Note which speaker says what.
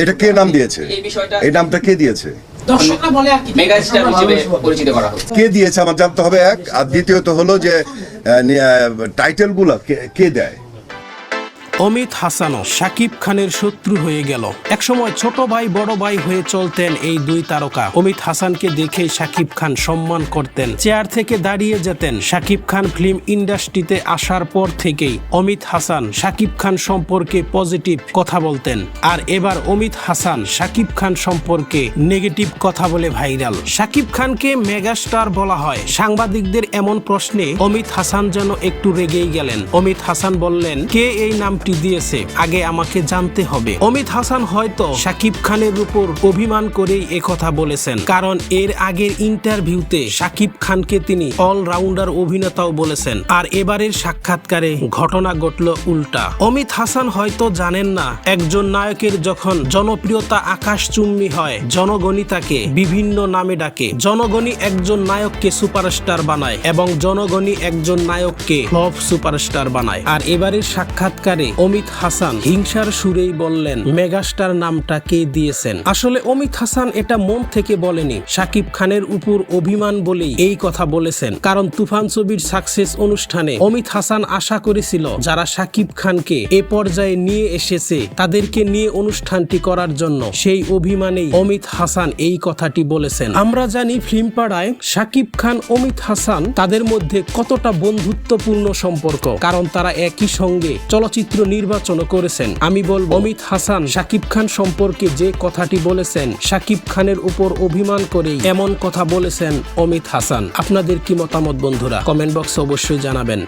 Speaker 1: এটা কে নাম দিয়েছে?
Speaker 2: এই
Speaker 1: নামটা কে দিয়েছে?
Speaker 3: দর্শকরা বলে আর কি।
Speaker 2: মেগা স্টার হিসেবে পরিচিত করা হচ্ছে।
Speaker 1: কে দিয়েছে? আমার জানতে হবে এক। আর দ্বিতীয়ত হলো যে টাইটেলগুলা কে- কে দেয়?
Speaker 4: অমিত হাসানও শাকিব খানের শত্রু হয়ে গেল। একসময় ছোট ভাই, বড় ভাই হয়ে চলতেন এই দুই তারকা। অমিত হাসানকে দেখে শাকিব খান সম্মান করতেন। চেয়ার থেকে দাঁড়িয়ে যেতেন। শাকিব খান ফিল্ম ইন্ডাস্ট্রিতে আসার পর থেকেই অমিত হাসান শাকিব খান সম্পর্কে পজিটিভ কথা বলতেন। আর এবার অমিত হাসান শাকিব খান সম্পর্কে নেগেটিভ কথা বলে ভাইরাল। শাকিব খানকে মেগাস্টার বলা হয়। সাংবাদিকদের এমন প্রশ্নে অমিত হাসান যেন একটু রেগেই গেলেন। অমিত হাসান বললেন, কে এই নামটি দিয়েছে। আগে আমাকে জানতে হবে। অমিত হাসান হয়তো শাকিব খানের উপর অভিমান করেই কথা বলেছেন। কারণ এর আগের ইন্টারভিউতে শাকিব খানকে তিনি অলরাউন্ডার অভিনেতাও বলেছেন। আর এবারের সাক্ষাৎকারে ঘটনা ঘটল উল্টা। অমিত হাসান হয়তো জানেন না, একজন নায়কের যখন জনপ্রিয়তা আকাশচুম্বী হয়, জনগণই তাকে বিভিন্ন নামে ডাকে। জনগণই একজন নায়ককে সুপারস্টার বানায় এবং জনগণই একজন নায়ককে সুপারস্টার বানায়। আর এবারের সাক্ষাৎকারে অমিত হাসান হিংসার সুরেই বললেন, মেগাস্টার নামটা কে দিয়েছেন? আসলে অমিত হাসান এটা মন থেকে বলেনি। সাকিব খানের উপর অভিমান বলেই এই কথা বলেছেন। কারণ তুফান ছবির সাকসেস অনুষ্ঠানে অমিত হাসান আশা করেছিল, যারা শাকিব খানকে এ পর্যায়ে নিয়ে এসেছে, তাদেরকে নিয়ে অনুষ্ঠানটি করার জন্য। সেই অভিমানেই অমিত হাসান এই কথাটি বলেছেন। আমরা জানি ফিল্মপাড়ায় সাকিব খান, অমিত হাসান তাদের মধ্যে কতটা বন্ধুত্বপূর্ণ সম্পর্ক। কারণ তারা একই সঙ্গে চলচ্চিত্র নির্বাচনও করেছেন। আমি বলব, অমিত হাসান সাকিব খান সম্পর্কে যে কথাটি বলেছেন সাকিব খানের উপর অভিমান করেই এমন কথা বলেছেন অমিত হাসান। আপনাদের কি মতামত বন্ধুরা? কমেন্ট বক্সে অবশ্যই জানাবেন।